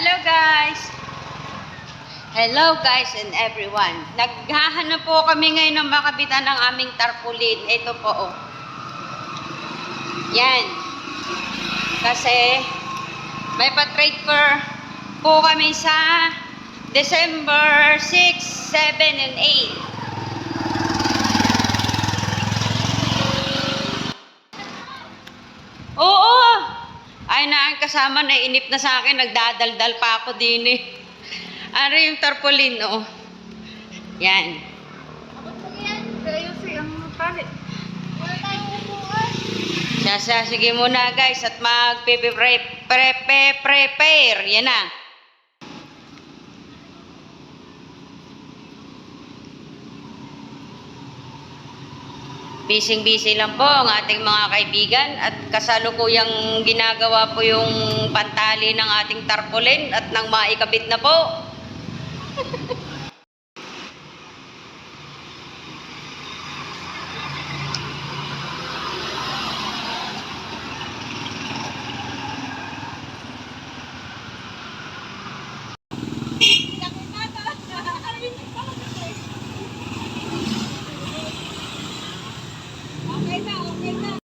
Hello guys! Hello guys and everyone. Naghahanap po kami ngayon ng makabitan ng aming tarpaulin. Ito po oh. Yan. Kasi may pa-trade for po kami sa December 6, 7, and 8. Ang kasama na inip na sa akin, nagdadaldal pa ako din eh. Ano yung tarpaulin, oh. Yan. Abot mo yan. Kayo si ang palit. Wala tayong upuan. Sasa, sige muna guys at mag-prepare. Yan na. Bising-busy lang po ang ating mga kaibigan at kasalukuyang ginagawa po yung pantali ng ating tarpaulin at nang maikabit na po.